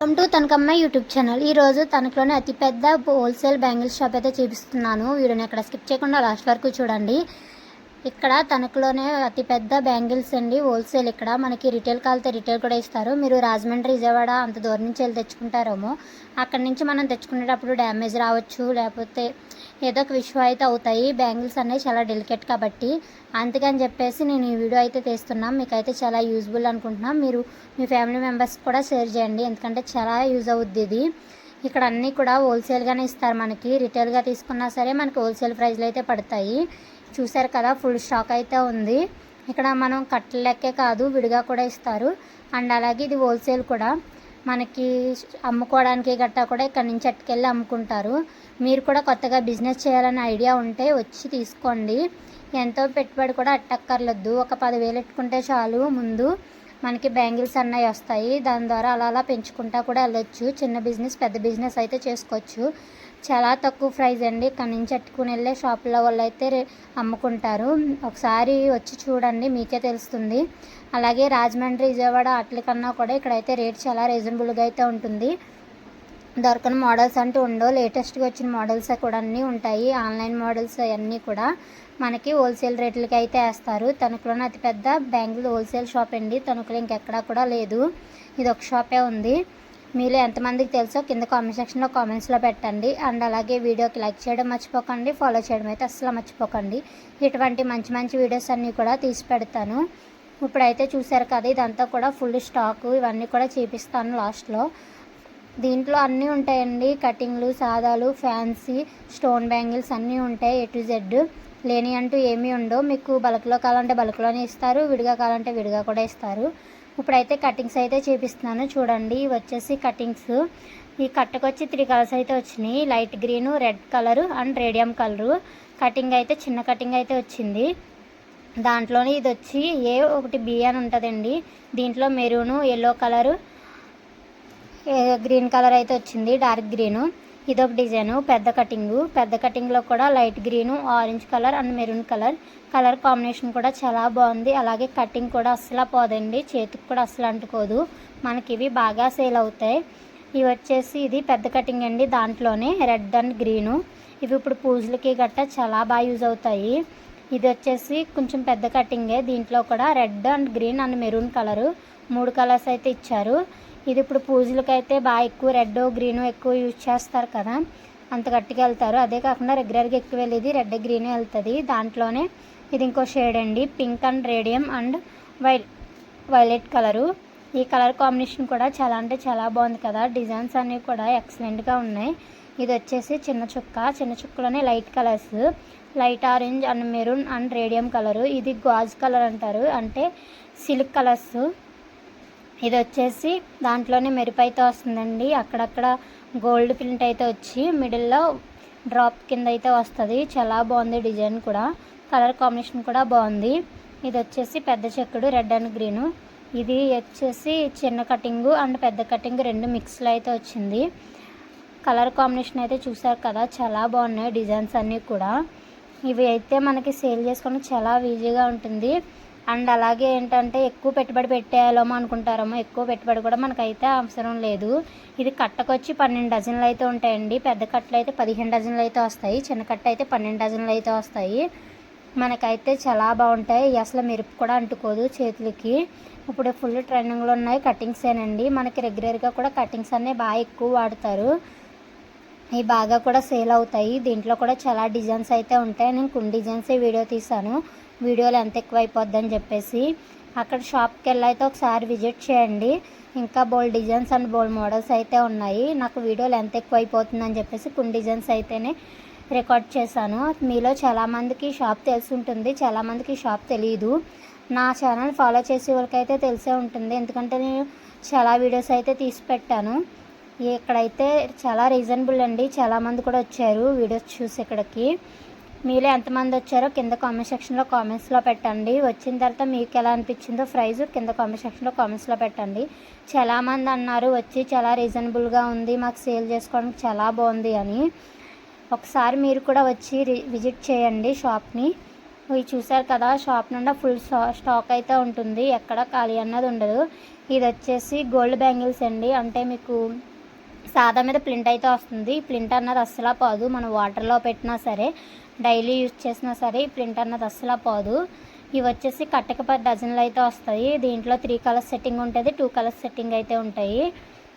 Welcome to Tanakamma YouTube channel ఈ రోజు తనకులోనే అతిపెద్ద హోల్సేల్ బ్యాంగిల్ షాప్ అయితే చూపిస్తున్నాను. వీడియోని ఎక్కడ స్కిప్ చేయకుండా లాస్ట్ వరకు చూడండి. ఇక్కడ తణుకులోనే అతిపెద్ద బ్యాంగిల్స్ అండి. హోల్సేల్ ఇక్కడ మనకి రిటైల్ కాలితే రిటైల్ కూడా ఇస్తారు. మీరు రాజమండ్రి విజయవాడ అంత దూరం నుంచి వెళ్ళి తెచ్చుకుంటారేమో. అక్కడి నుంచి మనం తెచ్చుకునేటప్పుడు డ్యామేజ్ రావచ్చు. లేకపోతే ఏదో ఒక విషయం అయితే అవుతాయి. బ్యాంగిల్స్ అనేవి చాలా డెలికేట్ కాబట్టి. అందుకని చెప్పేసి నేను ఈ వీడియో అయితే తీస్తున్నాం. మీకైతే చాలా యూజ్ఫుల్ అనుకుంటున్నాం. మీరు మీ ఫ్యామిలీ మెంబర్స్ కూడా షేర్ చేయండి. ఎందుకంటే చాలా యూజ్ అవుద్ది ఇది. ఇక్కడ అన్నీ కూడా హోల్సేల్గానే ఇస్తారు మనకి. రిటైల్గా తీసుకున్నా సరే మనకి హోల్సేల్ ప్రైస్లో అయితే పడతాయి. చూసారు కదా ఫుల్ స్టాక్ అయితే ఉంది. ఇక్కడ మనం కట్టలెక్కే కాదు విడిగా కూడా ఇస్తారు. అండ్ అలాగే ఇది హోల్సేల్ కూడా. మనకి అమ్ముకోవడానికి గట్టా కూడా ఇక్కడ నుంచి అట్టుకెళ్ళి అమ్ముకుంటారు. మీరు కూడా కొత్తగా బిజినెస్ చేయాలనే ఐడియా ఉంటే వచ్చి తీసుకోండి. ఎంతో పెట్టుబడి కూడా అట్టక్కర్లేదు ఒక పదివేలు పెట్టుకుంటే చాలు. ముందు మనకి బ్యాంగిల్స్ అన్నవి వస్తాయి. దాని ద్వారా అలా అలా పెంచుకుంటా కూడా వెళ్ళొచ్చు. చిన్న బిజినెస్ పెద్ద బిజినెస్ అయితే చేసుకోవచ్చు. చాలా తక్కువ ప్రైస్ అండి. ఇక్కడ నుంచి అట్టుకుని వెళ్ళే షాపుల వాళ్ళు అయితే అమ్ముకుంటారు. ఒకసారి వచ్చి చూడండి మీకే తెలుస్తుంది. అలాగే రాజమండ్రి విజయవాడ అట్ల కన్నా కూడా ఇక్కడైతే రేట్ చాలా రీజనబుల్గా అయితే ఉంటుంది. దొరకని మోడల్స్ అంటూ ఉండవు. లేటెస్ట్గా వచ్చిన మోడల్స్ కూడా అన్నీ ఉంటాయి. ఆన్లైన్ మోడల్స్ అవన్నీ కూడా మనకి హోల్సేల్ రేట్లకి అయితే వేస్తారు. తణుకులోనే అతిపెద్ద బెంగళూరు హోల్సేల్ షాప్ అండి. తణుకులో ఇంకెక్కడా కూడా లేదు. ఇది ఒక షాపే ఉంది. మీలో ఎంతమందికి తెలుసో కింద కామెంట్ సెక్షన్లో కామెంట్స్లో పెట్టండి. అండ్ అలాగే వీడియోకి లైక్ చేయడం మర్చిపోకండి. ఫాలో చేయడం అయితే అస్సలు మర్చిపోకండి. ఇటువంటి మంచి మంచి వీడియోస్ అన్నీ కూడా తీసి పెడతాను. ఇప్పుడైతే చూసారు కదా ఇదంతా కూడా ఫుల్ స్టాకు ఇవన్నీ కూడా చూపిస్తాను లాస్ట్లో దీంట్లో అన్నీ ఉంటాయండి. కటింగ్లు సాదాలు ఫ్యాన్సీ స్టోన్ బ్యాంగిల్స్ అన్నీ ఉంటాయి ఏ టు జెడ్ లేని అంటూ ఏమీ ఉండవు. మీకు బల్క్లో కావాలంటే బల్క్లోనే ఇస్తారు. విడిగా కావాలంటే విడిగా కూడా ఇస్తారు. ఇప్పుడైతే కటింగ్స్ అయితే చూపిస్తున్నాను. చూడండి ఇవి వచ్చేసి కటింగ్స్. ఈ కట్టకొచ్చి త్రీ కలర్స్ అయితే వచ్చినాయి. Light green red colour and radium colour. Cutting అయితే చిన్న కటింగ్ అయితే వచ్చింది. దాంట్లోనే ఇది వచ్చి ఏ ఒకటి బి అని ఉంటుందండి. దీంట్లో maroon yellow colour green colour అయితే వచ్చింది డార్క్ గ్రీను. ఇదొక డిజైను పెద్ద కటింగు. పెద్ద కటింగ్లో కూడా light green orange colour and maroon colour. Colour combination కూడా చాలా బాగుంది. అలాగే కటింగ్ కూడా అస్సలు పోదండి. చేతికి కూడా అస్సలు అంటుకోదు. మనకి ఇవి బాగా సేల్ అవుతాయి. ఇవి వచ్చేసి ఇది పెద్ద కటింగ్ అండి. దాంట్లోనే రెడ్ అండ్ గ్రీను. ఇవి ఇప్పుడు పూజలకి గట్టా చాలా బాగా యూజ్ అవుతాయి. ఇది వచ్చేసి కొంచెం పెద్ద కటింగే. దీంట్లో కూడా red and green and maroon colour. మూడు కలర్స్ అయితే ఇచ్చారు. ఇది ఇప్పుడు పూజలకైతే బాగా ఎక్కువ రెడ్ గ్రీన్ ఎక్కువ యూజ్ చేస్తారు కదా. అంత గట్టిగా వెళ్తారు. అదే కాకుండా రెగ్యులర్గా ఎక్కువ వెళ్ళేది రెడ్ గ్రీన్ వెళ్తుంది. దాంట్లోనే ఇది ఇంకో షేడ్ అండి. పింక్ అండ్ రేడియం అండ్ వైల్ వైలెట్ కలరు. ఈ కలర్ కాంబినేషన్ కూడా చాలా అంటే చాలా బాగుంది కదా. డిజైన్స్ అన్నీ కూడా ఎక్సలెంట్గా ఉన్నాయి. ఇది వచ్చేసి చిన్న చుక్క. చిన్న చుక్కలోనే light colours. Light orange and maroon and radium colour. ఇది గాజు కలర్ అంటారు. అంటే సిల్క్ కలర్స్. ఇది వచ్చేసి దాంట్లోనే మెరుపు అయితే వస్తుందండి. అక్కడక్కడ గోల్డ్ ప్రింట్ అయితే వచ్చి మిడిల్లో డ్రాప్ కింద అయితే వస్తుంది. చాలా బాగుంది డిజైన్ కూడా. కలర్ కాంబినేషన్ కూడా బాగుంది. ఇది వచ్చేసి పెద్ద చెక్కుడు రెడ్ అండ్ గ్రీను. ఇది వచ్చేసి చిన్న కటింగు అండ్ పెద్ద కటింగ్ రెండు మిక్స్లో అయితే వచ్చింది. కలర్ కాంబినేషన్ అయితే చూసారు కదా చాలా బాగున్నాయి డిజైన్స్ అన్నీ కూడా. ఇవి అయితే మనకి సేల్ చేసుకోవడం చాలా ఈజీగా ఉంటుంది. అండ్ అలాగే ఏంటంటే ఎక్కువ పెట్టుబడి పెట్టేయాలేమో అనుకుంటారేమో ఎక్కువ పెట్టుబడి కూడా మనకైతే అవసరం లేదు. ఇది కట్టకొచ్చి పన్నెండు డజన్లు అయితే ఉంటాయండి. పెద్ద కట్టలు అయితే పదిహేను డజన్లు అయితే వస్తాయి. చిన్న కట్ట అయితే పన్నెండు డజన్లు అయితే వస్తాయి. మనకైతే చాలా బాగుంటాయి. అసలు మెరుపు కూడా అంటుకోదు చేతులకి. ఇప్పుడు ఫుల్ ట్రెండింగ్లో ఉన్నాయి కటింగ్సేనండి మనకి రెగ్యులర్గా కూడా కటింగ్స్ అన్నీ బాగా ఎక్కువ వాడతారు. ఇవి బాగా కూడా సేల్ అవుతాయి. దీంట్లో కూడా చాలా డిజైన్స్ అయితే ఉంటాయి. నేను కొన్ని డిజైన్స్ వీడియో తీసాను వీడియోలు ఎంత ఎక్కువ అయిపోద్దని చెప్పేసి అక్కడ షాప్కి వెళ్ళైతే ఒకసారి విజిట్ చేయండి. ఇంకా bold designs and bold models అయితే ఉన్నాయి. నాకు వీడియోలు ఎంత ఎక్కువ అయిపోతుందని చెప్పేసి కొన్ని డిజైన్స్ అయితేనే రికార్డ్ చేశాను. మీలో చాలామందికి షాప్ తెలిసి ఉంటుంది చాలామందికి షాప్ తెలియదు నా ఛానల్ ఫాలో చేసే వాళ్ళకైతే తెలిసే ఉంటుంది. ఎందుకంటే నేను చాలా వీడియోస్ అయితే తీసి పెట్టాను. ఇక్కడైతే చాలా రీజనబుల్ అండి. చాలామంది కూడా వచ్చారు వీడియోస్ చూసి ఇక్కడికి. మీలో ఎంతమంది వచ్చారో కింద కామెంట్ సెక్షన్లో కామెంట్స్లో పెట్టండి. వచ్చిన తర్వాత మీకు ఎలా అనిపించిందో ప్రైజ్ కింద కామెంట్ సెక్షన్లో కామెంట్స్లో పెట్టండి. చాలామంది అన్నారు వచ్చి చాలా రీజనబుల్గా ఉంది మాకు సేల్ చేసుకోవడానికి చాలా బాగుంది అని. ఒకసారి మీరు కూడా వచ్చి రి- విజిట్ చేయండి షాప్ని ఇవి చూసారు కదా షాప్ నుండి ఫుల్ స్టాక్ అయితే ఉంటుంది. ఎక్కడ ఖాళీ అన్నది ఉండదు. ఇది వచ్చేసి గోల్డ్ బ్యాంగిల్స్ అండి. అంటే మీకు సాదా మీద ప్రింట్ అయితే వస్తుంది. ప్రింట్ అన్నది అస్సలు పోదు. మనం వాటర్లో పెట్టినా సరే డైలీ యూజ్ చేసినా సరే ఈ ప్రింట్ అన్నది అస్సలు పోదు. ఇవి వచ్చేసి కట్టక పది డజన్లు అయితే వస్తాయి. దీంట్లో త్రీ కలర్స్ సెట్టింగ్ ఉంటుంది టూ కలర్స్ సెట్టింగ్ అయితే ఉంటాయి.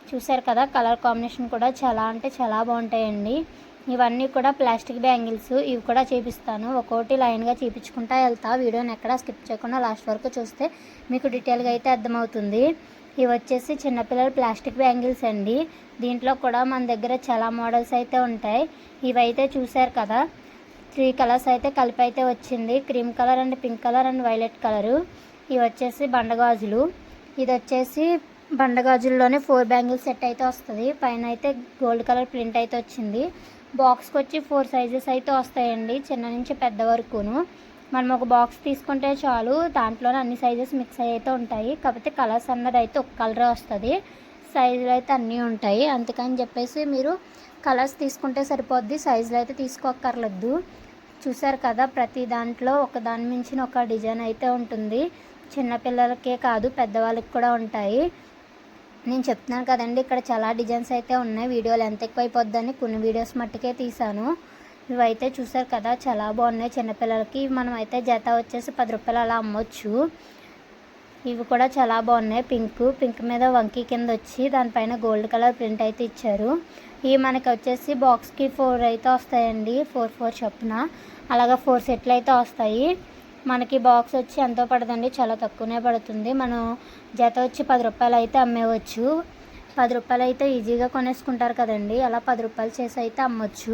చూసారు కదా కలర్ కాంబినేషన్ కూడా చాలా అంటే చాలా బాగుంటాయండి. ఇవన్నీ కూడా ప్లాస్టిక్ బ్యాంగిల్స్ ఇవి కూడా చూపిస్తాను. ఒక్కోటి లైన్గా చూపించుకుంటా వెళ్తా. వీడియోని ఎక్కడ స్కిప్ చేయకుండా లాస్ట్ వరకు చూస్తే మీకు డీటెయిల్గా అయితే అర్థమవుతుంది. ఇవి వచ్చేసి చిన్నపిల్లల ప్లాస్టిక్ బ్యాంగిల్స్ అండి. దీంట్లో కూడా మన దగ్గర చాలా మోడల్స్ అయితే ఉంటాయి. ఇవైతే చూసారు కదా త్రీ కలర్స్ అయితే కలిపి అయితే వచ్చింది. Cream colour and pink colour and violet colour. ఇవి వచ్చేసి బండగాజులు ఇది వచ్చేసి బండగాజుల్లోనే ఫోర్ బ్యాంగిల్స్ సెట్ అయితే వస్తుంది. పైన అయితే గోల్డ్ కలర్ ప్రింట్ అయితే వచ్చింది. బాక్స్కి వచ్చి ఫోర్ సైజెస్ అయితే వస్తాయండి. చిన్న నుంచి పెద్ద వరకును. మనం ఒక బాక్స్ తీసుకుంటే చాలు దాంట్లోనే అన్ని సైజెస్ మిక్స్ అయితే ఉంటాయి. కాకపోతే కలర్స్ అన్నది అయితే ఒక కలరే వస్తుంది. సైజులు అయితే అన్నీ ఉంటాయి. అందుకని చెప్పేసి మీరు కలర్స్ తీసుకుంటే సరిపోద్ది. సైజులు అయితే తీసుకోక్కర్లేదు. చూసారు కదా ప్రతి దాంట్లో ఒక దాని మించిన ఒక డిజైన్ అయితే ఉంటుంది. చిన్నపిల్లలకే కాదు పెద్దవాళ్ళకి కూడా ఉంటాయి. నేను చెప్తున్నాను కదండి ఇక్కడ చాలా డిజైన్స్ అయితే ఉన్నాయి. వీడియోలు ఎంత ఎక్కువ అయిపోద్దని కొన్ని వీడియోస్ మట్టుకే తీశాను. ఇవైతే చూసారు కదా చాలా బాగున్నాయి. చిన్నపిల్లలకి మనం అయితే జత వచ్చేసి పది రూపాయలు అలా అమ్మొచ్చు. ఇవి కూడా చాలా బాగున్నాయి. పింక్ పింక్ మీద వంకీ కింద వచ్చి దానిపైన గోల్డ్ కలర్ ప్రింట్ అయితే ఇచ్చారు. ఇవి మనకి వచ్చేసి బాక్స్కి ఫోర్ అయితే వస్తాయండి ఫోర్ ఫోర్ చొప్పున. అలాగా ఫోర్ సెట్లు అయితే వస్తాయి. మనకి బాక్స్ వచ్చి ఎంతో పడదండి చాలా తక్కువనే పడుతుంది. మనం జత వచ్చి పది రూపాయలు అయితే అమ్మేవచ్చు. పది రూపాయలు అయితే ఈజీగా కొనేసుకుంటారు కదండి. అలా పది రూపాయలు చేసి అయితే అమ్మొచ్చు.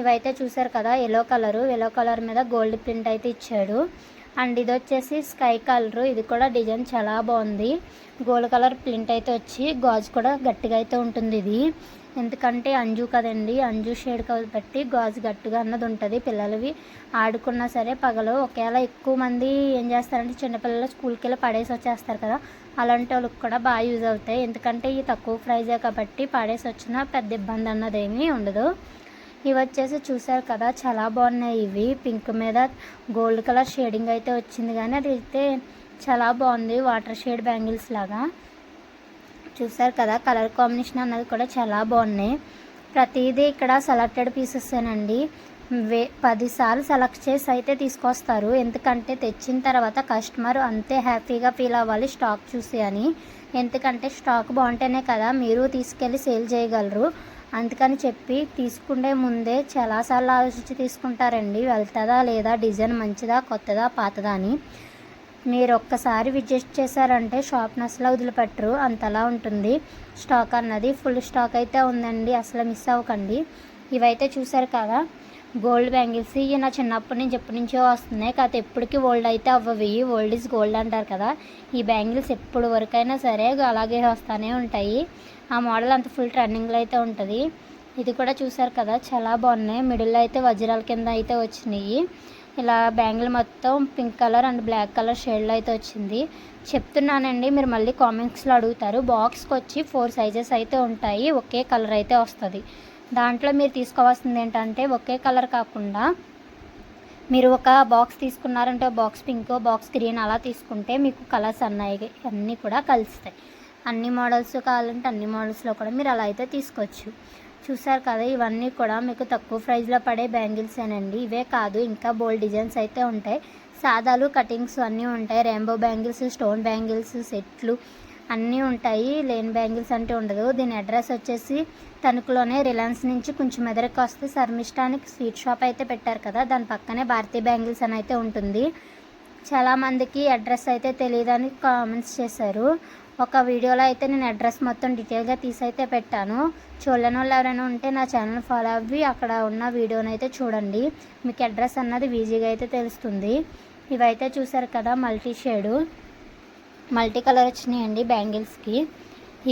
ఇవైతే చూసారు కదా ఎల్లో కలరు ఎల్లో కలర్ మీద గోల్డ్ ప్రింట్ అయితే ఇచ్చాడు అండ్ ఇది వచ్చేసి స్కై కలర్. ఇది కూడా డిజైన్ చాలా బాగుంది. గోల్డ్ కలర్ ప్రింట్ అయితే వచ్చి గాజు కూడా గట్టిగా అయితే ఉంటుంది ఇది. ఎందుకంటే అంజు కదండి అంజు షేడ్ కాబట్టి గాజు గట్టిగా అన్నది ఉంటుంది. పిల్లలవి ఆడుకున్నా సరే పగలు ఒకవేళ ఎక్కువ మంది ఏం చేస్తారంటే చిన్నపిల్లలు స్కూల్కి వెళ్ళి పడేసి వచ్చేస్తారు కదా. అలాంటి వాళ్ళకి కూడా బాగా యూజ్ అవుతాయి. ఎందుకంటే ఇవి తక్కువ ప్రైజే కాబట్టి పడేసి వచ్చినా పెద్ద ఇబ్బంది అన్నదేమీ ఉండదు. ఇవి వచ్చేసి చూసారు కదా చాలా బాగున్నాయి ఇవి. పింక్ మీద గోల్డ్ కలర్ షేడింగ్ అయితే వచ్చింది కానీ అది అయితే చాలా బాగుంది వాటర్ షేడ్ బ్యాంగిల్స్ లాగా. చూసారు కదా కలర్ కాంబినేషన్ అన్నది కూడా చాలా బాగున్నాయి. ప్రతిదీ ఇక్కడ సెలెక్టెడ్ పీసెస్ేనండి వే పదిసార్లు సెలెక్ట్ చేసి అయితే తీసుకొస్తారు. ఎందుకంటే తెచ్చిన తర్వాత కస్టమర్ అంతే హ్యాపీగా ఫీల్ అవ్వాలి స్టాక్ చూసి అని. ఎందుకంటే స్టాక్ బాగుంటేనే కదా మీరు తీసుకెళ్ళి సేల్ చేయగలరు. అందుకని చెప్పి తీసుకునే ముందే చాలాసార్లు ఆలోచించి తీసుకుంటారండి. వెళ్తుందా లేదా? డిజైన్ మంచిదా? కొత్తదా? పాతదా అని. మీరు ఒక్కసారి విజిట్ చేశారంటే షాప్ని అసలు వదిలిపెట్టరు. అంతలా ఉంటుంది. స్టాక్ అన్నది ఫుల్ స్టాక్ అయితే ఉందండి. అసలు మిస్ అవ్వకండి. ఇవైతే చూసారు కదా. గోల్డ్ బ్యాంగిల్స్ ఇవి నా చిన్నప్పటి నుంచి ఎప్పటి నుంచో వస్తున్నాయి. కాకపోతే ఎప్పటికీ ఓల్డ్ అయితే అవ్వవి. ఓల్డ్ ఈజ్ గోల్డ్ అంటారు కదా. ఈ బ్యాంగిల్స్ ఎప్పుడు వరకైనా సరే అలాగే వస్తూనే ఉంటాయి. ఆ మోడల్ అంత ఫుల్ ట్రెండింగ్లో అయితే ఉంటుంది. ఇది కూడా చూసారు కదా చాలా బాగున్నాయి. మిడిల్లో అయితే వజ్రాల కింద అయితే వచ్చినాయి. ఇలా బ్యాంగిల్ మొత్తం pink colour and black colour షేడ్లో అయితే వచ్చింది. చెప్తున్నానండి మీరు మళ్ళీ కామెంట్స్లో అడుగుతారు. బాక్స్కి వచ్చి ఫోర్ సైజెస్ అయితే ఉంటాయి. ఒకే కలర్ అయితే వస్తుంది. దాంట్లో మీరు తీసుకోవాల్సింది ఏంటంటే ఒకే కలర్ కాకుండా మీరు ఒక బాక్స్ తీసుకున్నారంటే బాక్స్ పింక్ బాక్స్ గ్రీన్ అలా తీసుకుంటే మీకు కలర్స్ అన్నాయి అన్నీ కూడా కలుస్తాయి. అన్ని మోడల్స్ కావాలంటే అన్ని మోడల్స్లో కూడా మీరు అలా అయితే తీసుకోవచ్చు. చూసారు కదా ఇవన్నీ కూడా మీకు తక్కువ ప్రైస్లో పడే బ్యాంగిల్సేనండి ఇవే కాదు ఇంకా బోల్డ్ డిజైన్స్ అయితే ఉంటాయి. సాదాలు కటింగ్స్ అన్నీ ఉంటాయి. రెయిన్బో బ్యాంగిల్స్ స్టోన్ బ్యాంగిల్స్ సెట్లు అన్నీ ఉంటాయి. లేన్ బ్యాంగిల్స్ అంటే ఉండదు. దీని అడ్రస్ వచ్చేసి తణుకులోనే రిలయన్స్ నుంచి కొంచెం ఎదురుకు వస్తే శర్మిష్టానికి స్వీట్ షాప్ అయితే పెట్టారు కదా. దాని పక్కనే భారతీయ బ్యాంగిల్స్ అని అయితే ఉంటుంది. చాలామందికి అడ్రస్ అయితే తెలియదని కామెంట్స్ చేశారు. ఒక వీడియోలో అయితే నేను అడ్రస్ మొత్తం డీటెయిల్గా తీసి అయితే పెట్టాను. చూడని వాళ్ళు ఎవరైనా ఉంటే నా ఛానల్ ఫాలో అవ్వి అక్కడ ఉన్న వీడియోని అయితే చూడండి. మీకు అడ్రస్ అన్నది ఈజీగా అయితే తెలుస్తుంది. ఇవైతే చూసారు కదా మల్టీ షేడు. మల్టీ కలర్ వచ్చినాయండి బ్యాంగిల్స్కి.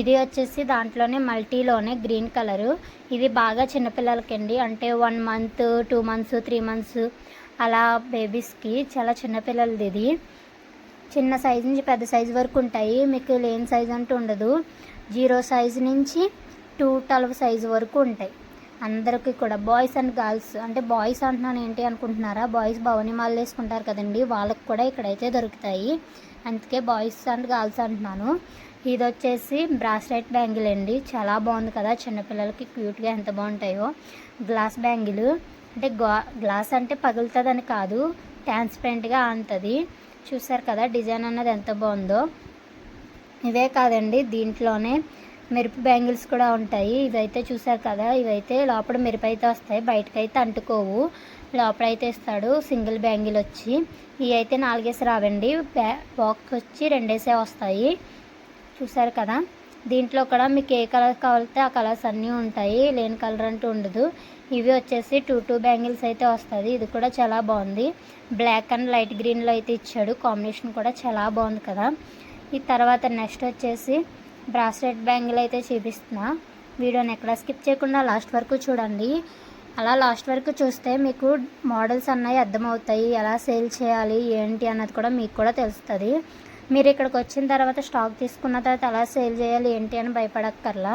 ఇది వచ్చేసి దాంట్లోనే మల్టీలోనే గ్రీన్ కలరు. ఇది బాగా చిన్నపిల్లలకండి. అంటే one month two months three months అలా బేబీస్కి చాలా చిన్నపిల్లలది ఇది. చిన్న సైజు నుంచి పెద్ద సైజు వరకు ఉంటాయి. మీకు లేని సైజు అంటూ ఉండదు. జీరో సైజు నుంచి టూ ట్వెల్వ్ సైజు వరకు ఉంటాయి. అందరికీ కూడా బాయ్స్ అండ్ గర్ల్స్ అంటే బాయ్స్ అంటున్నాను ఏంటి అనుకుంటున్నారా? బాయ్స్ భవని మాలు వేసుకుంటారు కదండి. వాళ్ళకి కూడా ఇక్కడైతే దొరుకుతాయి. అందుకే బాయ్స్ అండ్ గర్ల్స్ అంటున్నాను. ఇది వచ్చేసి బ్రాస్లెట్ బ్యాంగిల్ అండి. చాలా బాగుంది కదా. చిన్నపిల్లలకి క్యూట్గా ఎంత బాగుంటాయో. Glass bangle. అంటే గ్లాస్ అంటే పగులుతుందని కాదు. ట్రాన్స్పరెంట్గా అంటుంది చూసారు కదా డిజైన్ అన్నది ఎంత బాగుందో. ఇవే కాదండి దీంట్లోనే మెరుపు బ్యాంగిల్స్ కూడా ఉంటాయి. ఇవైతే చూసారు కదా ఇవైతే లోపల మెరుపు అయితే వస్తాయి బయటకైతే అంటుకోవు. లోపలైతే ఇస్తాడు సింగిల్ బ్యాంగిల్ వచ్చి. ఇవి అయితే నాలుగేసి రావండి బాక్స్ వచ్చి రెండేసే వస్తాయి. చూసారు కదా దీంట్లో కూడా మీకు ఏ కలర్ కావాలితే ఆ కలర్స్ అన్నీ ఉంటాయి. లేని కలర్ అంటూ ఉండదు. ఇవి వచ్చేసి టూ టూ బ్యాంగిల్స్ అయితే వస్తుంది. ఇది కూడా చాలా బాగుంది. బ్లాక్ అండ్ లైట్ గ్రీన్లో అయితే ఇచ్చాడు. కాంబినేషన్ కూడా చాలా బాగుంది కదా. ఈ తర్వాత నెక్స్ట్ వచ్చేసి బ్రాస్లెట్ బ్యాంగిల్ అయితే చూపిస్తున్నా. వీడియోని ఎక్కడ స్కిప్ చేయకుండా లాస్ట్ వరకు చూడండి. అలా లాస్ట్ వరకు చూస్తే మీకు మోడల్స్ అన్నవి అర్థమవుతాయి. ఎలా సేల్ చేయాలి ఏంటి అన్నది కూడా మీకు కూడా తెలుస్తుంది. మీరు ఇక్కడికి వచ్చిన తర్వాత స్టాక్ తీసుకున్న తర్వాత ఎలా సేల్ చేయాలి ఏంటి అని భయపడక్కర్లా.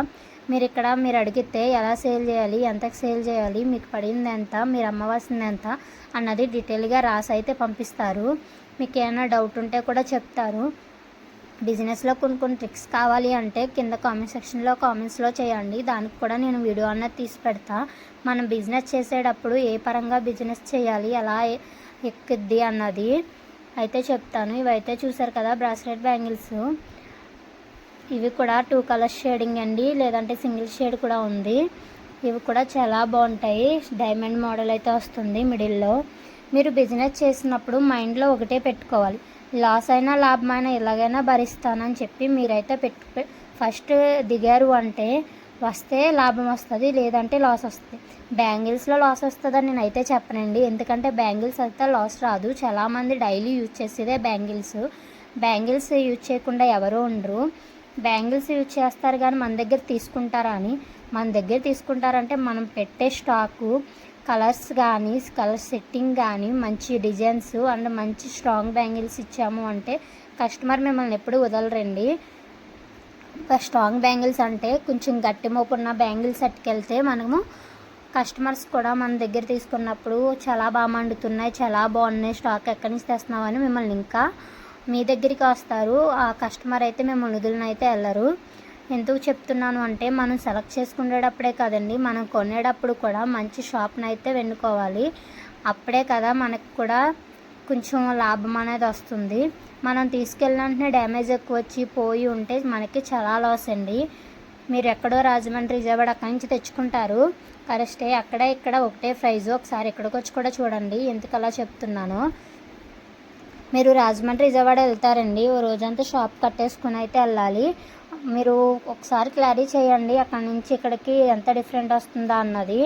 మీరు ఇక్కడ మీరు అడిగితే ఎలా సేల్ చేయాలి ఎంతకు సేల్ చేయాలి మీకు పడింది ఎంత మీరు అమ్మవలసింది ఎంత అన్నది డీటెయిల్గా రాసి అయితే పంపిస్తారు. మీకు ఏమైనా డౌట్ ఉంటే కూడా చెప్తారు. బిజినెస్లో కొన్ని కొన్ని ట్రిక్స్ కావాలి అంటే కింద కామెంట్ సెక్షన్లో కామెంట్స్లో చేయండి. దానికి కూడా నేను వీడియో అన్నది తీసి పెడతా. మనం బిజినెస్ చేసేటప్పుడు ఏ పరంగా బిజినెస్ చేయాలి ఎలా ఎక్కుద్ది ఎక్కిద్ది అన్నది అయితే చెప్తాను. ఇవైతే చూసారు కదా బ్రాస్లెట్ బ్యాంగిల్స్. ఇవి కూడా టూ కలర్స్ షేడింగ్ అండి. లేదంటే సింగిల్ షేడ్ కూడా ఉంది. ఇవి కూడా చాలా బాగుంటాయి. డైమండ్ మోడల్ అయితే వస్తుంది మిడిల్లో మీరు బిజినెస్ చేసినప్పుడు మైండ్లో ఒకటే పెట్టుకోవాలి. లాస్ అయినా లాభమైనా ఎలాగైనా భరిస్తానని చెప్పి మీరైతే పెట్టు ఫస్ట్ దిగారు అంటే వస్తే లాభం వస్తుంది లేదంటే లాస్ వస్తుంది. బ్యాంగిల్స్లో లాస్ వస్తుందని నేను అయితే చెప్పనండి. ఎందుకంటే బ్యాంగిల్స్ అయితే లాస్ రాదు. చాలామంది డైలీ యూజ్ చేసేదే బ్యాంగిల్స్ బ్యాంగిల్స్ యూజ్ చేయకుండా ఎవరు ఉండరు. బ్యాంగిల్స్ యూజ్ చేస్తారు కానీ మన దగ్గర తీసుకుంటారా అని? మన దగ్గర తీసుకుంటారంటే మనం పెట్టే స్టాకు కలర్స్ కానీ కలర్ సెట్టింగ్ కానీ మంచి డిజైన్స్ అండ్ మంచి స్ట్రాంగ్ బ్యాంగిల్స్ ఇచ్చాము అంటే కస్టమర్ మిమ్మల్ని ఎప్పుడు వదలరండి. స్ట్రాంగ్ బ్యాంగిల్స్ అంటే కొంచెం గట్టి మోపున్న బ్యాంగిల్స్ అట్టుకెళ్తే మనము కస్టమర్స్ కూడా మన దగ్గర తీసుకున్నప్పుడు చాలా బాగా మండుతున్నాయి చాలా బాగున్నాయి స్టాక్ ఎక్కడి నుంచి తెస్తున్నావు అని మిమ్మల్ని ఇంకా మీ దగ్గరికి వస్తారు. ఆ కస్టమర్ అయితే మేము వదిలిన అయితే వెళ్ళరు. ఎందుకు చెప్తున్నాను అంటే మనం సెలెక్ట్ చేసుకునేటప్పుడే కదండి మనం కొనేటప్పుడు కూడా మంచి షాప్ని అయితే వెన్నుకోవాలి. అప్పుడే కదా మనకు కూడా కొంచెం లాభం అనేది వస్తుంది. మనం తీసుకెళ్ళిన వెంటనే డ్యామేజ్ ఎక్కువ వచ్చి పోయి ఉంటే మనకి చాలా లాస్ అండి. మీరు ఎక్కడో రాజమండ్రి విజయవాడ అక్కడి నుంచి తెచ్చుకుంటారు. కరెస్టే అక్కడ ఇక్కడ ఒకటే ప్రైజ్. ఒకసారి ఇక్కడికి వచ్చి కూడా చూడండి. ఎందుకు అలా చెప్తున్నాను. మీరు రాజమండ్రి విజయవాడ వెళ్తారండి. ఓ రోజంతా షాప్ కట్టేసుకుని అయితే వెళ్ళాలి. మీరు ఒకసారి క్లారీ చేయండి. అక్కడ నుంచి ఇక్కడికి ఎంత డిఫరెంట్ వస్తుందా అన్నది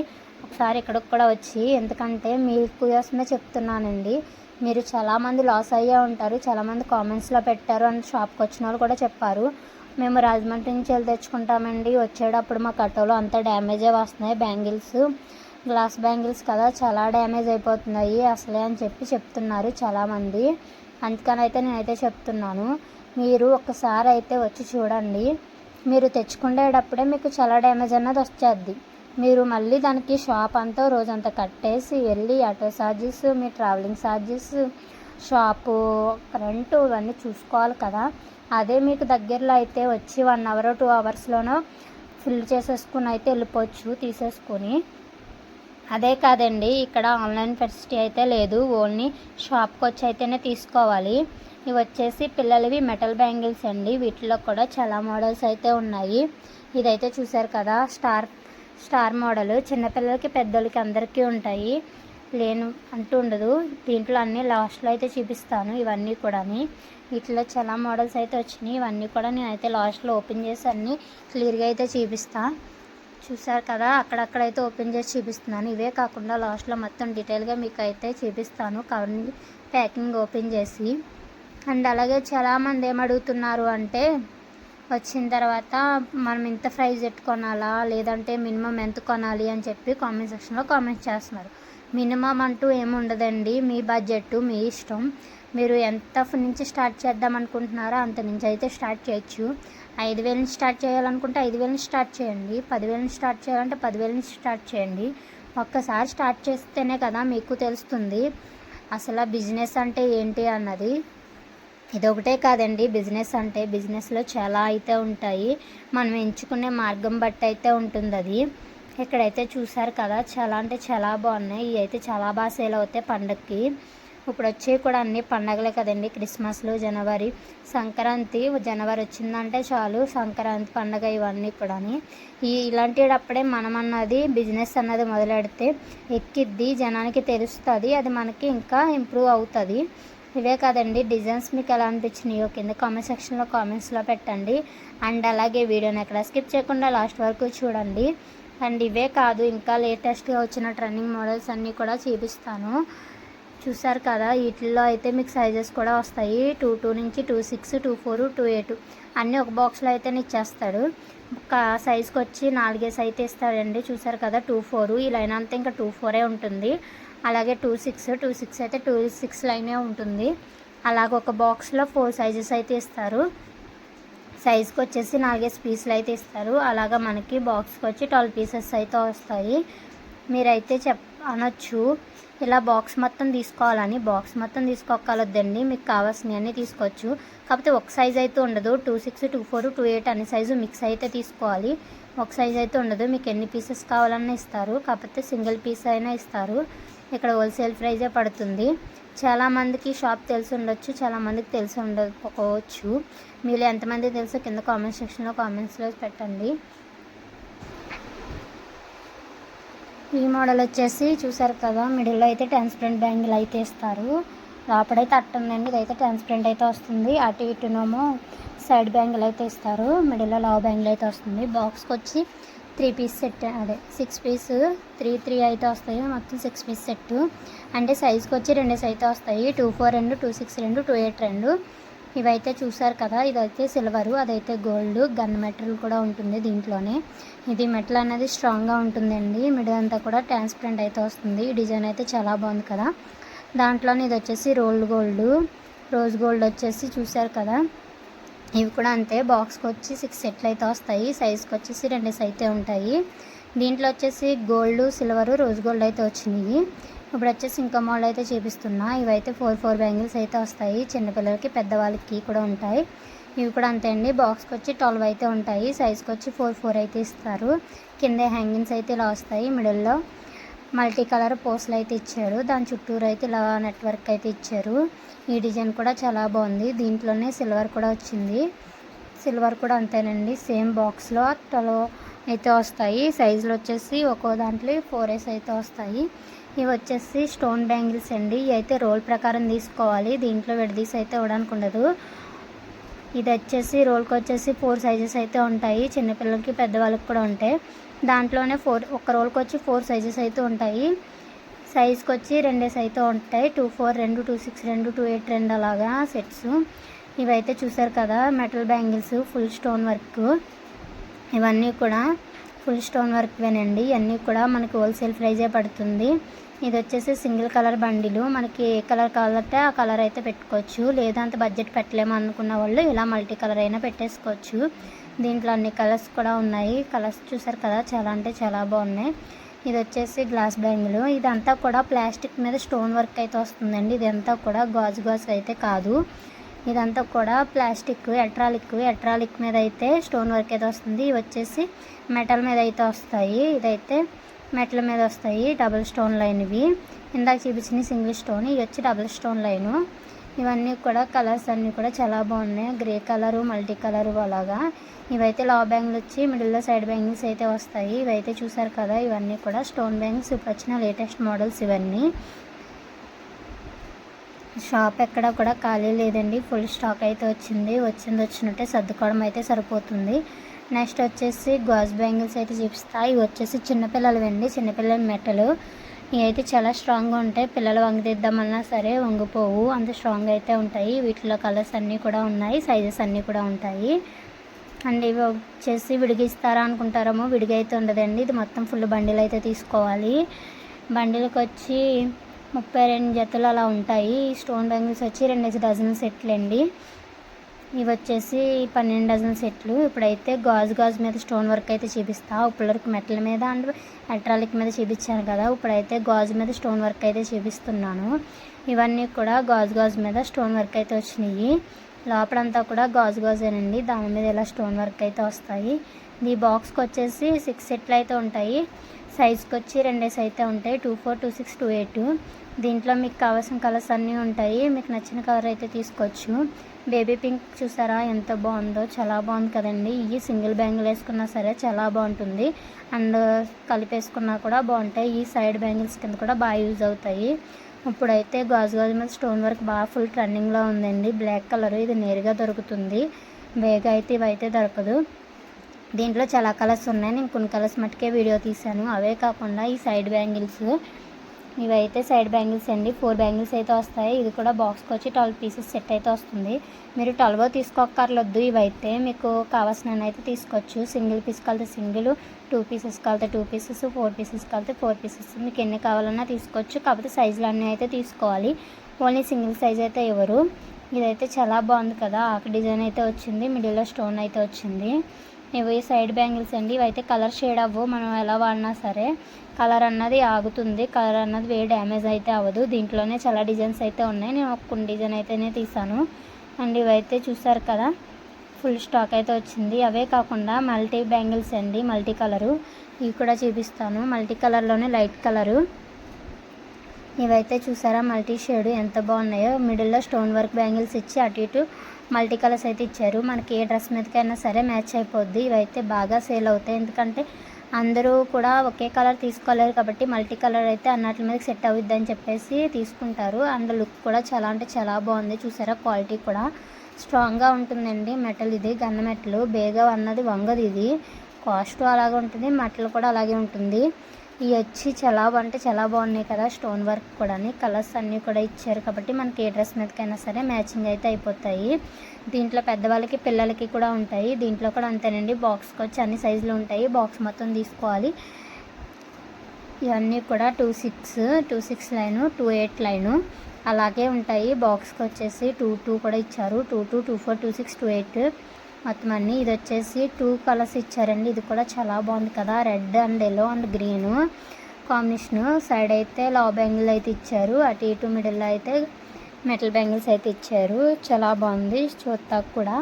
ఒకసారి ఇక్కడికి కూడా వచ్చి ఎందుకంటే మీకు కోసమే చెప్తున్నానండి. మీరు చాలామంది లాస్ అయ్యే ఉంటారు. చాలామంది కామెంట్స్లో పెట్టారు అని షాప్కి వచ్చిన వాళ్ళు కూడా చెప్పారు. మేము రాజమండ్రి నుంచి వెళ్ళి తెచ్చుకుంటామండి. వచ్చేటప్పుడు మా ఆటోలో అంతా డ్యామేజే వస్తున్నాయి. బ్యాంగిల్స్ గ్లాస్ బ్యాంగిల్స్ కదా చాలా డ్యామేజ్ అయిపోతున్నాయి. అసలే అని చెప్పి చెప్తున్నారు చాలామంది. అందుకని అయితే నేనైతే చెప్తున్నాను మీరు ఒకసారి అయితే వచ్చి చూడండి. మీరు తెచ్చుకునేటప్పుడే మీకు చాలా డ్యామేజ్ అన్నది వచ్చేద్ది మీరు మళ్ళీ దానికి షాప్ అంతా రోజంతా కట్టేసి వెళ్ళి ఆటో ఛార్జెస్ మీ ట్రావెలింగ్ ఛార్జెస్ షాపు కరెంటు ఇవన్నీ చూసుకోవాలి కదా. అదే మీకు దగ్గరలో అయితే వచ్చి వన్ అవర్ టూ అవర్స్లోనో ఫిల్ చేసేసుకుని అయితే వెళ్ళిపోవచ్చు తీసేసుకొని. అదే కాదండి ఇక్కడ ఆన్లైన్ ఫెసిలిటీ అయితే లేదు. ఓన్లీ షాప్కి వచ్చి అయితేనే తీసుకోవాలి. ఇవి వచ్చేసి పిల్లలవి మెటల్ బ్యాంగిల్స్ అండి. వీటిలో కూడా చాలా మోడల్స్ అయితే ఉన్నాయి. ఇదైతే చూసారు కదా స్టార్ స్టార్ మోడల్. చిన్నపిల్లలకి పెద్దోళ్ళకి అందరికీ ఉంటాయి. లేను అంటూ ఉండదు. దీంట్లో అన్నీ లాస్ట్లో అయితే చూపిస్తాను ఇవన్నీ కూడా వీటిలో చాలా మోడల్స్ అయితే వచ్చినాయి. ఇవన్నీ కూడా నేనైతే లాస్ట్లో ఓపెన్ చేసి అన్నీ క్లియర్గా అయితే చూపిస్తాను చూసారు కదా అక్కడక్కడైతే ఓపెన్ చేసి చూపిస్తున్నాను. ఇవే కాకుండా లాస్ట్లో మొత్తం డీటెయిల్గా మీకు అయితే చూపిస్తాను కవర్ ప్యాకింగ్ ఓపెన్ చేసి. అండ్ అలాగే చాలామంది ఏమడుగుతున్నారు అంటే వచ్చిన తర్వాత మనం ఇంత ప్రైజ్ ఎట్టు కొనాలా లేదంటే మినిమం ఎంత కొనాలి అని చెప్పి కామెంట్ సెక్షన్లో కామెంట్ చేస్తున్నారు. మినిమం అంటూ ఏముండదండి మీ బడ్జెట్ మీ ఇష్టం. మీరు ఎంత నుంచి స్టార్ట్ చేద్దాం అనుకుంటున్నారో అంత నుంచి అయితే స్టార్ట్ చేయొచ్చు. ఐదు వేలని స్టార్ట్ చేయాలనుకుంటే ఐదు వేలని స్టార్ట్ చేయండి. పదివేలని స్టార్ట్ చేయాలంటే పదివేల నుంచి స్టార్ట్ చేయండి. ఒక్కసారి స్టార్ట్ చేస్తేనే కదా మీకు తెలుస్తుంది అసలు బిజినెస్ అంటే ఏంటి అన్నది. ఇదొకటే కాదండి బిజినెస్ అంటే. బిజినెస్లో చాలా అయితే ఉంటాయి. మనం ఎంచుకునే మార్గం బట్టి అయితే ఉంటుంది అది ఇక్కడైతే చూసారు కదా చాలా అంటే చాలా బాగున్నాయి. ఇవి అయితే చాలా బాగా సేల్ అవుతాయి పండగకి ఇప్పుడు వచ్చేవి కూడా అన్ని పండగలే కదండి. క్రిస్మస్లు జనవరి సంక్రాంతి జనవరి వచ్చిందంటే చాలు. సంక్రాంతి పండగ ఇవన్నీ కూడా ఈ ఇలాంటిప్పుడే మనం అన్నది బిజినెస్ అన్నది మొదలెడితే ఎక్కిద్ది జనానికి తెలుస్తుంది అది మనకి ఇంకా ఇంప్రూవ్ అవుతుంది. ఇవే కాదండి డిజైన్స్ మీకు ఎలా అనిపించినాయో కింద కామెంట్ సెక్షన్లో కామెంట్స్లో పెట్టండి. అండ్ అలాగే వీడియోని ఎక్కడ స్కిప్ చేయకుండా లాస్ట్ వరకు చూడండి. అండ్ ఇవే కాదు ఇంకా లేటెస్ట్గా వచ్చిన ట్రెండింగ్ మోడల్స్ అన్నీ కూడా చూపిస్తాను. చూసారు కదా వీటిల్లో అయితే మీకు సైజెస్ కూడా వస్తాయి. టూ టూ నుంచి two six two four two eight అన్నీ ఒక బాక్స్లో అయితే ఇచ్చేస్తాడు. ఒక సైజ్కి వచ్చి నాలుగేసి అయితే ఇస్తాడండి. చూసారు కదా టూ ఫోర్. ఈ లైన్ అంతా ఇంకా టూ ఫోరే ఉంటుంది. అలాగే టూ సిక్స్ టూ సిక్స్ అయితే టూ సిక్స్ లైనే ఉంటుంది. అలాగ ఒక బాక్స్లో ఫోర్ సైజెస్ అయితే ఇస్తారు. సైజ్కి వచ్చేసి నాలుగేసి పీసులు అయితే ఇస్తారు. అలాగా మనకి బాక్స్కి వచ్చి ట్వెల్వ్ పీసెస్ అయితే వస్తాయి. మీరైతే చెప్ అనొచ్చు. ఇలా బాక్స్ మొత్తం తీసుకోవాలని బాక్స్ మొత్తం తీసుకోగలొద్దండి మీకు కావాల్సినవన్నీ తీసుకోవచ్చు. కాకపోతే ఒక సైజ్ అయితే ఉండదు. Two six two four two eight అన్ని సైజు మిక్స్ అయితే తీసుకోవాలి. ఒక సైజ్ అయితే ఉండదు. మీకు ఎన్ని పీసెస్ కావాలన్నా ఇస్తారు. కాకపోతే సింగిల్ పీస్ అయినా ఇస్తారు. ఇక్కడ హోల్సేల్ ప్రైజే పడుతుంది. చాలామందికి షాప్ తెలిసి ఉండొచ్చు. చాలామందికి తెలిసి ఉండకపోవచ్చు. మీరు ఎంతమంది తెలుసో కింద కామెంట్ సెక్షన్లో కామెంట్స్లో పెట్టండి. ఈ మోడల్ వచ్చేసి చూసారు కదా మిడిల్లో అయితే ట్రాన్స్పరెంట్ బ్యాంగిల్ అయితే ఇస్తారు. లోపడైతే అట్టుందండి ఇదైతే ట్రాన్స్పరెంట్ అయితే వస్తుంది. అటు ఇటునేమో సైడ్ బ్యాంగిల్ అయితే ఇస్తారు. మిడిల్లో లావ్ బ్యాంగిల్ అయితే వస్తుంది. బాక్స్కి వచ్చి త్రీ పీస్ సెట్ అదే సిక్స్ పీస్ త్రీ త్రీ అయితే వస్తాయి. మొత్తం సిక్స్ పీస్ సెట్ అంటే సైజ్కి వచ్చి రెండు అయితే వస్తాయి. టూ ఫోర్ రెండు టూ సిక్స్ రెండు టూ ఎయిట్ రెండు. ఇవైతే చూసారు కదా ఇదైతే సిల్వరు అదైతే గోల్డ్ గన్ మెటీరియల్ కూడా ఉంటుంది దీంట్లోనే. ఇది మెటల్ అనేది స్ట్రాంగ్గా ఉంటుందండి. మిడిల్ అంతా కూడా ట్రాన్స్పరెంట్ అయితే వస్తుంది. డిజైన్ అయితే చాలా బాగుంది కదా. దాంట్లోనే ఇది వచ్చేసి రోల్డ్ గోల్డ్ రోజ్ గోల్డ్ వచ్చేసి చూసారు కదా. ఇవి కూడా అంతే బాక్స్కి వచ్చి సిక్స్ సెట్లు అయితే వస్తాయి. సైజ్కి వచ్చేసి రెండు అయితే ఉంటాయి. దీంట్లో వచ్చేసి గోల్డ్ సిల్వరు రోజ్ గోల్డ్ అయితే వచ్చినాయి. ఇప్పుడు వచ్చేసి ఇంకా మోడల్ అయితే చూపిస్తున్నా. ఇవైతే ఫోర్ ఫోర్ బ్యాంగిల్స్ అయితే వస్తాయి. చిన్నపిల్లలకి పెద్దవాళ్ళకి కూడా ఉంటాయి. ఇవి కూడా అంతే అండి. బాక్స్కి వచ్చి ట్వెల్వ్ అయితే ఉంటాయి. సైజ్కి వచ్చి ఫోర్ ఫోర్ అయితే ఇస్తారు. కింద హ్యాంగింగ్స్ అయితే ఇలా వస్తాయి. మిడిల్లో మల్టీ కలర్ పోస్ట్లు అయితే ఇచ్చారు. దాని చుట్టూరు అయితే ఇలా నెట్వర్క్ అయితే ఇచ్చారు. ఈ డిజైన్ కూడా చాలా బాగుంది. దీంట్లోనే సిల్వర్ కూడా వచ్చింది. సిల్వర్ కూడా అంతేనండి. సేమ్ బాక్స్లో ట్వెల్వ్ అయితే వస్తాయి. సైజులు వచ్చేసి ఒక్కో దాంట్లో ఫోర్ ఎస్ అయితే వస్తాయి. ఇవి వచ్చేసి స్టోన్ బ్యాంగిల్స్ అండి. ఇవి అయితే రోల్ ప్రకారం తీసుకోవాలి. దీంట్లో విడదీసి అయితే ఇవ్వడానికి ఉండదు. ఇది వచ్చేసి రోల్కి వచ్చేసి ఫోర్ సైజెస్ అయితే ఉంటాయి. చిన్నపిల్లలకి పెద్దవాళ్ళకి కూడా ఉంటాయి. దాంట్లోనే ఫోర్ ఒక రోల్కి వచ్చి ఫోర్ సైజెస్ అయితే ఉంటాయి. సైజ్కి వచ్చి రెండేస్ అయితే ఉంటాయి. టూ ఫోర్ రెండు టూ సిక్స్ రెండు టూ ఎయిట్ రెండు అలాగా సెట్స్. ఇవైతే చూసారు కదా metal bangles full stone work. ఇవన్నీ కూడా ఫుల్ స్టోన్ వర్క్వేనండి. ఇవన్నీ కూడా మనకి హోల్సేల్ ప్రైజే పడుతుంది. ఇది వచ్చేసి సింగిల్ కలర్ బండిలు. మనకి ఏ కలర్ కావాలంటే ఆ కలర్ అయితే పెట్టుకోవచ్చు. లేదా అంత బడ్జెట్ పెట్టలేము అనుకున్న వాళ్ళు ఇలా మల్టీ కలర్ అయినా పెట్టేసుకోవచ్చు. దీంట్లో అన్ని కలర్స్ కూడా ఉన్నాయి. కలర్స్ చూసారు కదా చాలా అంటే చాలా బాగున్నాయి. ఇది వచ్చేసి గ్లాస్ బ్యాంగిల్. ఇదంతా కూడా ప్లాస్టిక్ మీద స్టోన్ వర్క్ అయితే వస్తుందండి. ఇదంతా కూడా గాజు గాజు అయితే కాదు. ఇదంతా కూడా ప్లాస్టిక్ ఎట్రాలిక్ ఎట్రాలిక్ మీద అయితే స్టోన్ వర్క్ అయితే వస్తుంది. ఇవి వచ్చేసి మెటల్ మీద అయితే వస్తాయి. ఇదైతే మెట్ల మీద వస్తాయి డబుల్ స్టోన్ లైన్ ఇవి ఇందాక చూపించిన సింగిల్ స్టోన్ ఇవి వచ్చి డబుల్ స్టోన్ లైను. ఇవన్నీ కూడా కలర్స్ అన్నీ కూడా చాలా బాగున్నాయి. గ్రే కలరు మల్టీ కలరు అలాగా. ఇవైతే లా బ్యాంగిల్ వచ్చి మిడిల్లో సైడ్ బ్యాంగిల్స్ అయితే వస్తాయి. ఇవైతే చూసారు కదా ఇవన్నీ కూడా స్టోన్ బ్యాంగిల్స్. ఇప్పుడు వచ్చిన లేటెస్ట్ మోడల్స్ ఇవన్నీ. షాప్ ఎక్కడ కూడా ఖాళీ లేదండి. ఫుల్ స్టాక్ అయితే వచ్చింది. వచ్చింది వచ్చినట్టే సర్దుకోవడం అయితే సరిపోతుంది. నెక్స్ట్ వచ్చేసి గాజు బ్యాంగిల్స్ అయితే చూపిస్తా ఇవి వచ్చేసి చిన్నపిల్లలు అండి చిన్నపిల్లల మెటలు ఇవి అయితే చాలా స్ట్రాంగ్గా ఉంటాయి. పిల్లలు వంగదిద్దామన్నా సరే వంగిపోవు. అంత స్ట్రాంగ్ అయితే ఉంటాయి. వీటిలో కలర్స్ అన్నీ కూడా ఉన్నాయి. సైజెస్ అన్నీ కూడా ఉంటాయి. అండ్ ఇవి వచ్చేసి విడిగిస్తారా అనుకుంటారేమో విడిగా అయితే ఉండదండి. ఇది మొత్తం ఫుల్ బండిలు అయితే తీసుకోవాలి. బండిలకు వచ్చి ముప్పై రెండు జతలు అలా ఉంటాయి. స్టోన్ బ్యాంగిల్స్ వచ్చి రెండేసి డజన్ సెట్లు అండి ఇవి వచ్చేసి పన్నెండు డజన్ సెట్లు. ఇప్పుడైతే గాజు గాజు మీద స్టోన్ వర్క్ అయితే చూపిస్తా. ఇప్పుడు వరకు మీద అండ్ ఎలక్ట్రానిక్ మీద చూపించాను కదా. ఇప్పుడైతే గాజు మీద స్టోన్ వర్క్ అయితే చూపిస్తున్నాను. ఇవన్నీ కూడా గాజు గాజు మీద స్టోన్ వర్క్ అయితే వచ్చినాయి. లోపలంతా కూడా గాజు గాజేనండి. దాని మీద ఇలా స్టోన్ వర్క్ అయితే వస్తాయి. ఈ బాక్స్కి వచ్చేసి సిక్స్ సెట్లు అయితే ఉంటాయి. సైజ్కి వచ్చి రెండేసి అయితే ఉంటాయి. Two four two six two eight. దీంట్లో మీకు కావాల్సిన కలర్స్ అన్నీ ఉంటాయి. మీకు నచ్చిన కలర్ అయితే తీసుకోవచ్చు. బేబీ పింక్ చూసారా? ఎంత బాగుందో. చాలా బాగుంది కదండి. ఈ సింగిల్ బ్యాంగిల్ వేసుకున్నా సరే చాలా బాగుంటుంది. అండ్ కలిపేసుకున్నా కూడా బాగుంటాయి. ఈ సైడ్ బ్యాంగిల్స్ కింద కూడా బాగా యూజ్ అవుతాయి. ఇప్పుడైతే గాజు గాజు మీద స్టోన్ వర్క్ బాగా ఫుల్ ట్రెండింగ్లో ఉందండి. బ్లాక్ కలర్ ఇది నేరుగా దొరుకుతుంది. వేగా అయితే ఇవైతే దొరకదు. దీంట్లో చాలా కలర్స్ ఉన్నాయి. నేను కొన్ని కలర్స్ మట్టుకే వీడియో తీశాను. అవే కాకుండా ఈ సైడ్ బ్యాంగిల్స్ ఇవైతే సైడ్ బ్యాంగిల్స్ అండి. ఫోర్ బ్యాంగిల్స్ అయితే వస్తాయి. ఇది కూడా బాక్స్కి వచ్చి ట్వెల్వ్ పీసెస్ సెట్ అయితే వస్తుంది. మీరు ట్వెల్వ్ తీసుకోక్కర్లొద్దు ఇవైతే మీకు కావాల్సిన అయితే తీసుకోవచ్చు. సింగిల్ పీస్ కలితే సింగిల్ టూ పీసెస్ కలితే టూ పీసెస్ ఫోర్ పీసెస్ కలితే ఫోర్ పీసెస్. మీకు ఎన్ని కావాలన్నా తీసుకోవచ్చు. కాకపోతే సైజులు అన్నీ అయితే తీసుకోవాలి. ఓన్లీ సింగిల్ సైజ్ అయితే ఇవ్వరు. ఇదైతే చాలా బాగుంది కదా. ఆకు డిజైన్ అయితే వచ్చింది. మిడిల్లో స్టోన్ అయితే వచ్చింది. ఇవి సైడ్ బ్యాంగిల్స్ అండి. ఇవైతే కలర్ షేడ్ అవ్వు. మనం ఎలా వాడినా సరే కలర్ అన్నది ఆగుతుంది. కలర్ అన్నది వే డ్యామేజ్ అయితే అవ్వదు. దీంట్లోనే చాలా డిజైన్స్ అయితే ఉన్నాయి. నేను ఒక కొన్ని డిజైన్ అయితేనే తీసాను. అండ్ ఇవైతే చూసారు కదా ఫుల్ స్టాక్ అయితే వచ్చింది. అవే కాకుండా మల్టీ బ్యాంగిల్స్ అండి మల్టీ కలరు. ఇవి కూడా చూపిస్తాను. మల్టీ కలర్లోనే లైట్ కలరు. ఇవైతే చూసారా మల్టీ షేడ్ ఎంత బాగున్నాయో. మిడిల్లో స్టోన్ వర్క్ బ్యాంగిల్స్ ఇచ్చి అటు ఇటు మల్టీ కలర్స్ అయితే ఇచ్చారు. మనకి ఏ డ్రెస్ మీదకైనా సరే మ్యాచ్ అయిపోద్ది. ఇవైతే బాగా సేల్ అవుతాయి. ఎందుకంటే అందరూ కూడా ఒకే కలర్ తీసుకోలేరు కాబట్టి మల్టీ కలర్ అయితే అన్నట్ల మీద సెట్ అవుద్ది అని చెప్పేసి తీసుకుంటారు. అండ్ లుక్ కూడా చాలా అంటే చాలా బాగుంది. చూసారా? క్వాలిటీ కూడా స్ట్రాంగ్గా ఉంటుందండి. మెటల్ ఇది గన్న మెటల్. బేగా అన్నది వంగది ఇది. కాస్ట్ అలాగే ఉంటుంది. మెటల్ కూడా అలాగే ఉంటుంది. ఇవి వచ్చి చాలా అంటే చాలా బాగున్నాయి కదా స్టోన్ వర్క్ కూడా కలర్స్ అన్నీ కూడా ఇచ్చారు కాబట్టి మనకి ఏ డ్రెస్ మీదకైనా సరే మ్యాచింగ్ అయితే అయిపోతాయి. దీంట్లో పెద్దవాళ్ళకి పిల్లలకి కూడా ఉంటాయి. దీంట్లో కూడా అంతేనండి. బాక్స్కి వచ్చి అన్ని సైజులు ఉంటాయి. బాక్స్ మొత్తం తీసుకోవాలి. ఇవన్నీ కూడా two six two six line two eight line అలాగే ఉంటాయి. బాక్స్కి వచ్చేసి టూ టూ కూడా ఇచ్చారు. Two two two four two six two eight. మొత్తం అన్నీ. ఇది వచ్చేసి టూ కలర్స్ ఇచ్చారండి. ఇది కూడా చాలా బాగుంది కదా. Red and yellow and green combination side అయితే లా బ్యాంగిల్ అయితే ఇచ్చారు. అటు ఇటు మిడిల్లో అయితే మెటల్ బ్యాంగిల్స్ అయితే ఇచ్చారు. చాలా బాగుంది చూస్తాకు కూడా.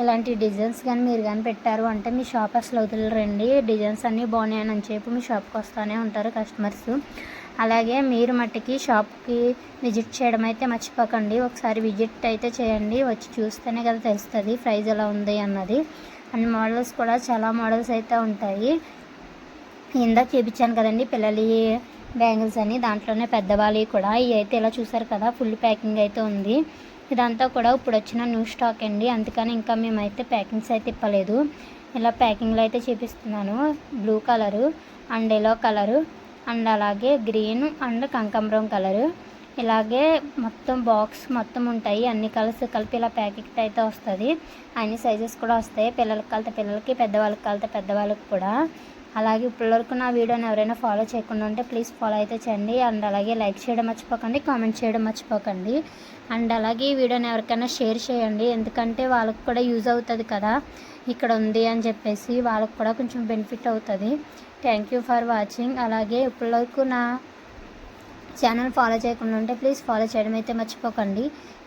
ఇలాంటి డిజైన్స్ కానీ మీరు కానీ పెట్టారు అంటే మీ షాప్ అసలు వదిలేరండి. డిజైన్స్ అన్నీ బాగున్నాయని అని చెప్పి మీ షాప్కి వస్తూనే ఉంటారు కస్టమర్స్ అలాగే మీరు మట్టికి షాప్కి విజిట్ చేయడం అయితే మర్చిపోకండి. ఒకసారి విజిట్ అయితే చేయండి. వచ్చి చూస్తేనే కదా తెలుస్తుంది ప్రైజ్ ఎలా ఉంది అన్నది. అండ్ మోడల్స్ కూడా చాలా మోడల్స్ అయితే ఉంటాయి. ఇందాక చూపించాను కదండి పిల్లలి బ్యాంగిల్స్ అని. దాంట్లోనే పెద్దవాళ్ళవి కూడా. ఇవి అయితే ఇలా చూసారు కదా ఫుల్ ప్యాకింగ్ అయితే ఉంది. ఇదంతా కూడా ఇప్పుడు వచ్చిన న్యూ స్టాక్ అండి. అందుకని ఇంకా మేమైతే ప్యాకింగ్స్ అయితే ఇప్పలేదు. ఇలా ప్యాకింగ్లో అయితే చూపిస్తున్నాను. Blue colour and yellow colour. And అలాగే గ్రీన్ అండ్ కంకమరం కలరు. ఇలాగే మొత్తం బాక్స్ మొత్తం ఉంటాయి. అన్ని కలర్స్ కలిపి ఇలా ప్యాకెట్ అయితే వస్తుంది. అన్ని సైజెస్ కూడా వస్తాయి. పిల్లలకి కలితే పిల్లలకి పెద్దవాళ్ళకి కలితే పెద్దవాళ్ళకి కూడా. అలాగే ఇప్పటివరకు నా వీడియోని ఎవరైనా ఫాలో చేయకుండా ఉంటే ప్లీజ్ ఫాలో అయితే చేయండి. అండ్ అలాగే లైక్ చేయడం మర్చిపోకండి కామెంట్ చేయడం మర్చిపోకండి. అండ్ అలాగే ఈ వీడియోని ఎవరికైనా షేర్ చేయండి. ఎందుకంటే వాళ్ళకి కూడా యూజ్ అవుతుంది కదా. ఇక్కడ ఉంది అని చెప్పేసి వాళ్ళకి కూడా కొంచెం బెనిఫిట్ అవుతుంది. థ్యాంక్ యూ ఫర్ వాచింగ్ అలాగే ఇప్పటివరకు నా ఛానల్ ఫాలో చేయకుండా ఉంటే ప్లీజ్ ఫాలో చేయడం అయితే మర్చిపోకండి.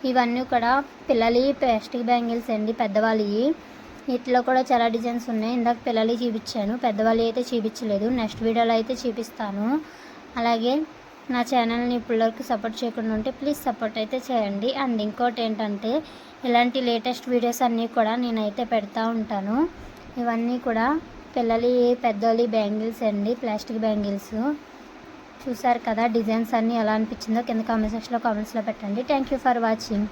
ఇవన్నీ కూడా పిల్లలి ప్లాస్టిక్ బ్యాంగిల్స్ అండి పెద్దవాళ్ళవి. వీటిలో కూడా చాలా డిజైన్స్ ఉన్నాయి. ఇందాక పిల్లలు చూపించాను. పెద్దవాళ్ళు అయితే చూపించలేదు. నెక్స్ట్ వీడియోలో అయితే చూపిస్తాను. అలాగే నా ఛానల్ని ఇప్పటివరకు సపోర్ట్ చేయకుండా ఉంటే ప్లీజ్ సపోర్ట్ అయితే చేయండి. అండ్ ఇంకోటి ఏంటంటే ఇలాంటి లేటెస్ట్ వీడియోస్ అన్నీ కూడా నేనైతే పెడతా ఉంటాను. ఇవన్నీ కూడా పిల్లలి పెద్దోళ్ళి బ్యాంగిల్స్ అండి ప్లాస్టిక్ బ్యాంగిల్స్. చూసారు కదా డిజైన్స్ అన్నీ ఎలా అనిపించిందో? కింద కామెంట్ సెక్షన్లో కామెంట్స్లో పెట్టండి. Thank you for watching.